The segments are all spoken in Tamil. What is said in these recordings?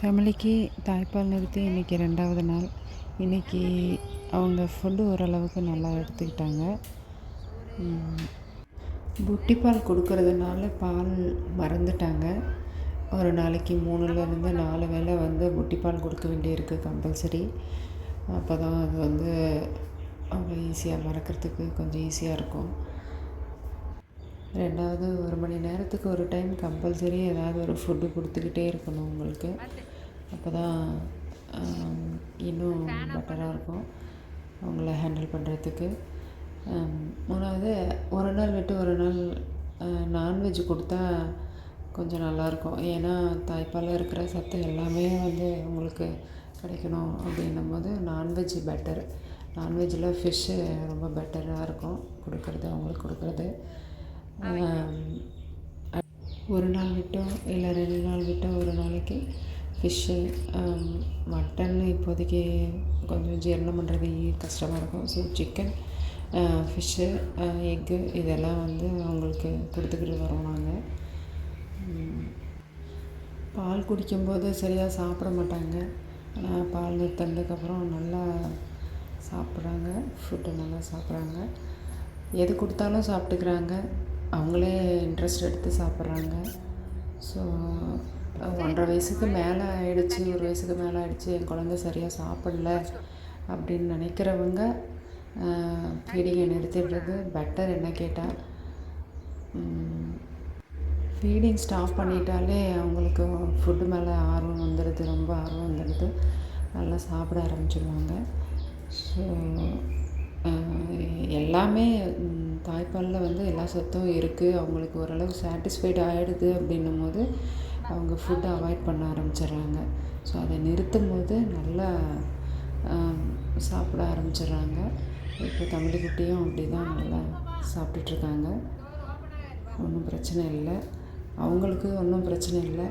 தமிழிக்கு தாய்ப்பால் நிறுத்தி இன்றைக்கி ரெண்டாவது நாள். இன்றைக்கி அவங்க ஃபுட்டு ஓரளவுக்கு நல்லா எடுத்துக்கிட்டாங்க. புட்டி புட்டிப்பால் கொடுக்கறதுனால பால் மறந்துட்டாங்க. ஒரு நாளைக்கு மூணுலேருந்து நாலு வேளை வந்து புட்டி பால் கொடுக்க வேண்டியிருக்கு கம்பல்சரி அப்போ தான் அது வந்து அவங்க ஈஸியாக மறக்கிறதுக்கு கொஞ்சம் ஈஸியாக இருக்கும். ரெண்டாவது ஒரு மணி நேரத்துக்கு ஒரு டைம் கம்பல்சரி ஏதாவது ஒரு ஃபுட்டு கொடுத்துக்கிட்டே இருக்கணும் உங்களுக்கு. அப்போ தான் இன்னும் பெட்டராக இருக்கும். அவங்கள ஹேண்டில் பண்ணுறதுக்கு மூணாவது ஒரு நாள் விட்டு ஒரு நாள் நான்வெஜ் கொடுத்தா கொஞ்சம் நல்லாயிருக்கும் ஏன்னா தாய்ப்பாலில் இருக்கிற சத்து எல்லாமே வந்து உங்களுக்கு கிடைக்கணும் அப்படின்னும் போது நான்வெஜ் பெட்டர் நான்வெஜ்ஜில் ஃபிஷ்ஷு ரொம்ப பெட்டராக இருக்கும். கொடுக்குறது அவங்களுக்கு கொடுக்குறது. ஒரு நாள் விட்டோ இல்லை ரெண்டு நாள் விட்டோ ஒரு நாளைக்கு ஃபிஷ்ஷு மட்டன் இப்போதைக்கு கொஞ்சம் ஜீரணம் பண்ணுறது கஷ்டமாக இருக்கும். ஸோ சிக்கன் ஃபிஷ்ஷு எக்கு இதெல்லாம் வந்து அவங்களுக்கு கொடுத்துக்கிட்டு வரோம் நாங்கள் பால் குடிக்கும்போது சரியாக சாப்பிட மாட்டாங்க. ஆனால் பால் தந்ததுக்கப்புறம் நல்லா சாப்பிட்றாங்க. ஃபுட்டு நல்லா சாப்பிட்றாங்க. எது கொடுத்தாலும் சாப்பிட்டுக்கிறாங்க. அவங்களே இன்ட்ரெஸ்ட் எடுத்து சாப்பிட்றாங்க. ஸோ ஒன்றரை வயசுக்கு மேலே ஆயிடுச்சு ஒரு வயசுக்கு மேலே ஆயிடுச்சு என் குழந்த சரியாக சாப்பிடல அப்படின்னு நினைக்கிறவங்க ஃபீடிங்கை நிறுத்திடுறது பெட்டர் என்ன கேட்டால் ஃபீடிங் ஸ்டாப் பண்ணிட்டாலே அவங்களுக்கு ஃபுட்டு மேலே ஆர்வம் வந்துடுது ரொம்ப ஆர்வம் வந்துடுது நல்லா சாப்பிட ஆரம்பிச்சிடுவாங்க ஸோ எல்லாமே தாய்ப்பாலில் வந்து எல்லா சத்தும் இருக்குது அவங்களுக்கு ஓரளவு சாட்டிஸ்ஃபைடு ஆகிடுது அப்படின்னும் போது அவங்க ஃபுட்டை அவாய்ட் பண்ண ஆரம்பிச்சிடுறாங்க. ஸோ அதை நிறுத்தும் போது நல்லா சாப்பிட ஆரம்பிச்சிடுறாங்க. இப்போ தமிழ்குட்டியும் அப்படி தான் நல்லா சாப்பிட்டுட்ருக்காங்க. ஒன்றும் பிரச்சனை இல்லை. அவங்களுக்கு ஒன்றும் பிரச்சனை இல்லை.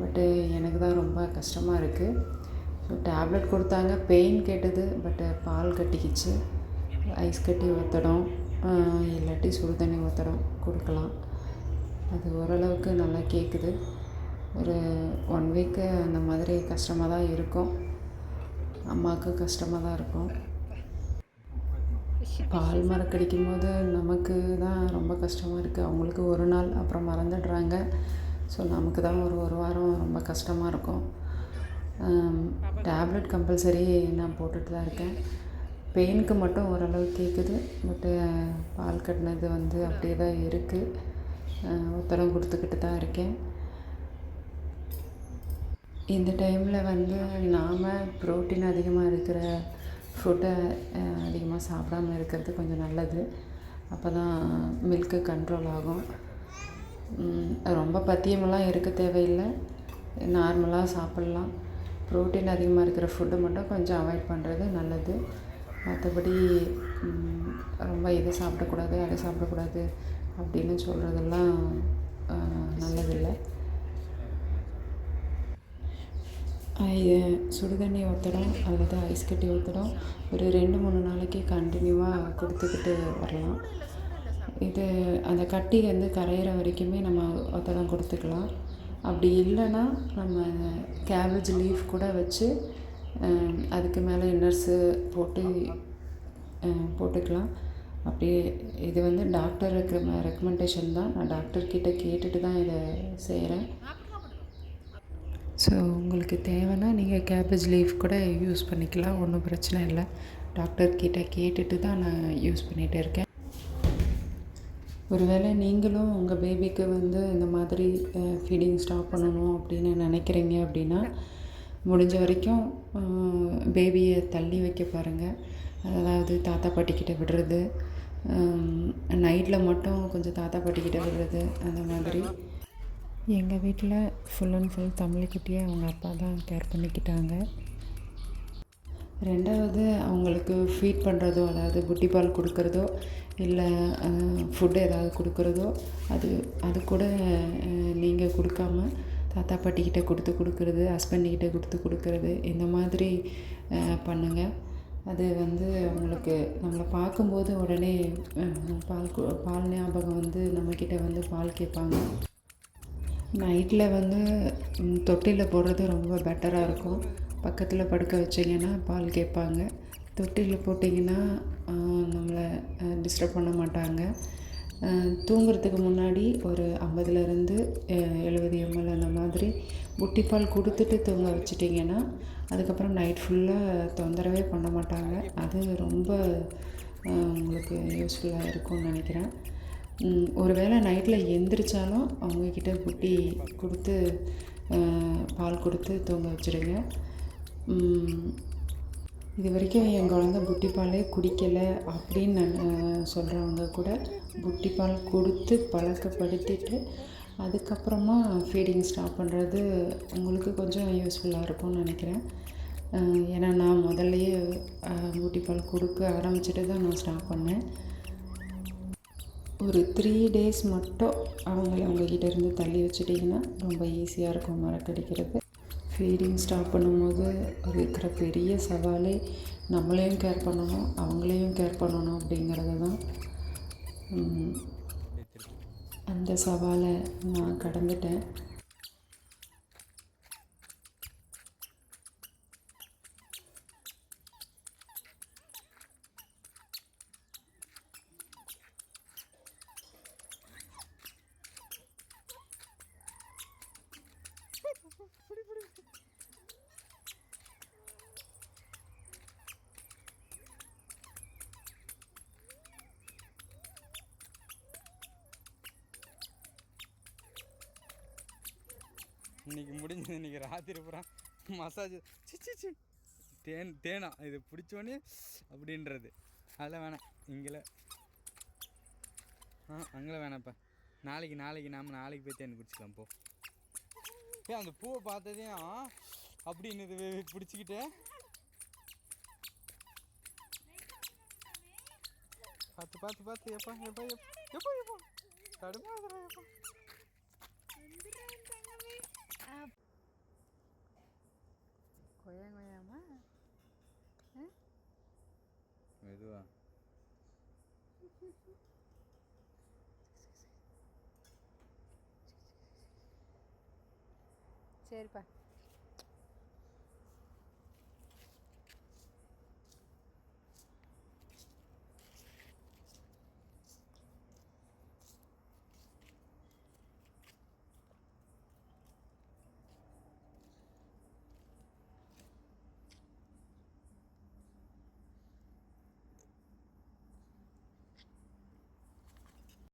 பட்டு எனக்கு தான் ரொம்ப கஷ்டமாக இருக்குது ஸோ டேப்லெட் கொடுத்தாங்க. பெயின் கேட்டது பட்டு பால் கட்டிக்கிச்சு. ஐஸ் கட்டி ஊற்றணும் இல்லாட்டி சுடு தண்ணி ஊற்றணும் கொடுக்கலாம். அது ஓரளவுக்கு நல்லா கேட்குது ஒரு ஒன் வீக்கு அந்த மாதிரி கஷ்டமாக தான் இருக்கும். அம்மாவுக்கு கஷ்டமாக தான் இருக்கும். பால் மறக்கடிக்கும் போது நமக்கு தான் ரொம்ப கஷ்டமாக இருக்குது அவங்களுக்கு ஒரு நாள் அப்புறம் மறந்துடுறாங்க. ஸோ நமக்கு தான் ஒரு ஒரு வாரம் ரொம்ப கஷ்டமாக இருக்கும். டேப்லெட் கம்பல்சரி நான் போட்டுட்டு தான் இருக்கேன். பெயினுக்கு மட்டும் ஓரளவு கேட்குது பட்டு பால் கட்டினது வந்து அப்படியே தான் இருக்குது ஒத்தடம் கொடுத்துக்கிட்டு தான் இருக்கேன். இந்த டைமில் வந்து நாம் ப்ரோட்டீன் அதிகமாக இருக்கிற ஃபுட்டை அதிகமாக சாப்பிடாம இருக்கிறது கொஞ்சம் நல்லது. அப்போ தான் மில்க்கு கண்ட்ரோல் ஆகும் ரொம்ப பத்தியமெல்லாம் இருக்க தேவையில்லை. நார்மலாக சாப்பிட்லாம். ப்ரோட்டீன் அதிகமாக இருக்கிற ஃபுட்டை மட்டும் கொஞ்சம் அவாய்ட் பண்ணுறது நல்லது. மற்றபடி ரொம்ப இதை சாப்பிடக்கூடாது அதை சாப்பிடக்கூடாது அப்படின்னு சொல்கிறதெல்லாம் நல்லதில்லை. சுடுதண்ணி தண்ணி ஊற்றணும் அல்லது ஐஸ் கட்டி ஊற்றணும் ஒரு ரெண்டு மூணு நாளைக்கு கண்டினியூவாக கொடுத்துக்கிட்டு வரலாம். இது அந்த கட்டி வந்து கரையிற வரைக்குமே நம்ம ஒத்தடம் கொடுத்துக்கலாம். அப்படி இல்லைன்னா நம்ம கேபேஜ் லீஃப் கூட வச்சு அதுக்கு மேலே இன்னர்ஸு போட்டு போட்டுக்கலாம். அப்படியே இது வந்து டாக்டர் இருக்கிற ரெக்கமெண்டேஷன் தான். நான் டாக்டர்கிட்ட கேட்டுட்டு தான் இதை செய்கிறேன். ஸோ உங்களுக்கு தேவைன்னா நீங்கள் கேபேஜ் லீஃப் கூட யூஸ் பண்ணிக்கலாம். ஒன்றும் பிரச்சனை இல்லை. டாக்டர்கிட்ட கேட்டுட்டு தான் நான் யூஸ் பண்ணிகிட்டு இருக்கேன். ஒருவேளை நீங்களும் உங்கள் பேபிக்கு வந்து இந்த மாதிரி ஃபீடிங் ஸ்டாப் பண்ணணும் அப்படின்னு நினைக்கிறீங்க அப்படின்னா முடிஞ்ச வரைக்கும் பேபியை தள்ளி வைக்க பாருங்கள் அதாவது தாத்தா பாட்டிக்கிட்ட விடுறது நைட்டில் மட்டும் கொஞ்சம் தாத்தா பாட்டிக்கிட்ட விடுறது அந்த மாதிரி. எங்கள் வீட்டில் ஃபுல் அண்ட் ஃபுல் தமிழ்கிட்டேயே அவங்க அப்பா தான் கேர் பண்ணிக்கிட்டாங்க. ரெண்டாவது அவங்களுக்கு ஃபீட் பண்ணுறதோ அதாவது புட்டி பால் கொடுக்குறதோ இல்லை ஃபுட்டு ஏதாவது கொடுக்குறதோ அது அது கூட நீங்கள் கொடுக்காம தாத்தா பாட்டிக்கிட்ட கொடுத்து கொடுக்குறது ஹஸ்பண்ட்கிட்ட கொடுத்து கொடுக்குறது இந்த மாதிரி பண்ணுங்கள் அது வந்து அவங்களுக்கு நம்மளை பார்க்கும்போது உடனே பால் பால் ஞாபகம் வந்து நம்மக்கிட்ட வந்து பால் கேட்பாங்க. நைட்டில் வந்து தொட்டியில் போடுறது ரொம்ப பெட்டராக இருக்கும். பக்கத்தில் படுக்க வச்சிங்கன்னா பால் கேட்பாங்க. தொட்டியில் போட்டிங்கன்னா நம்மளை டிஸ்டர்ப் பண்ண மாட்டாங்க. தூங்குறதுக்கு முன்னாடி ஒரு ஐம்பதுலேருந்து எழுபது எம்எல் அந்த மாதிரி புட்டிப்பால் கொடுத்துட்டு தூங்க வச்சிட்டிங்கன்னா அதுக்கப்புறம் நைட் ஃபுல்லாக தொந்தரவே பண்ண மாட்டாங்க. அது ரொம்ப உங்களுக்கு யூஸ்ஃபுல்லாக இருக்கும்னு நினைக்கிறேன். ஒரு வேளை நைட்டில் எந்திரிச்சாலும் அவங்கக்கிட்ட புட்டி கொடுத்து பால் கொடுத்து தூங்க வச்சுடுங்க. இது வரைக்கும் என் குழந்த புட்டி பாலே குடிக்கலை அப்படின்னு நான் சொல்கிறவங்க கூட புட்டி பால் கொடுத்து பழக்கப்படுத்திட்டு அதுக்கப்புறமா ஃபீடிங் ஸ்டாப் பண்ணுறது உங்களுக்கு கொஞ்சம் யூஸ்ஃபுல்லாக இருக்கும்னு நினைக்கிறேன். ஏன்னா நான் முதல்லையே புட்டி பால் கொடுக்க ஆரம்பிச்சிட்டு தான் நான் ஸ்டாப் பண்ணேன். ஒரு த்ரீ டேஸ் மட்டும் அவங்கள உங்ககிட்ட இருந்து தள்ளி வச்சுட்டிங்கன்னா ரொம்ப ஈஸியாக இருக்கும் மறக்கடிக்கிறது ஃபீடிங் ஸ்டாப் பண்ணும்போது இருக்கிற பெரிய சவாலே நம்மளையும் கேர் பண்ணணும் அவங்களையும் கேர் பண்ணணும் அப்படிங்கிறது தான். அந்த சவாலை நான் கடந்துட்டேன். இன்னைக்கு முடிஞ்சது இன்னைக்கு ராத்திரி பூரா மசாஜ் சிச்சி சி தேன் தேனா. இது பிடிச்சோன்னே அப்படின்றது. அதெல்லாம் வேணாம். இங்கே ஆ அங்கே வேணாம்ப்பா நாளைக்கு நாளைக்கு நாம் நாளைக்கு போய் தேன் குடிச்சிக்கலாம் போ. ஏன் அந்த பூவை பார்த்ததையும் அப்படின்னு இது பிடிச்சிக்கிட்டு. பார்த்து பார்த்து பார்த்து எப்பா எப்பா எப்பா எப்பா தடுமாதிரா எப்பா கொய்யா கொய்யாமா மெதுவா. சரிப்பா.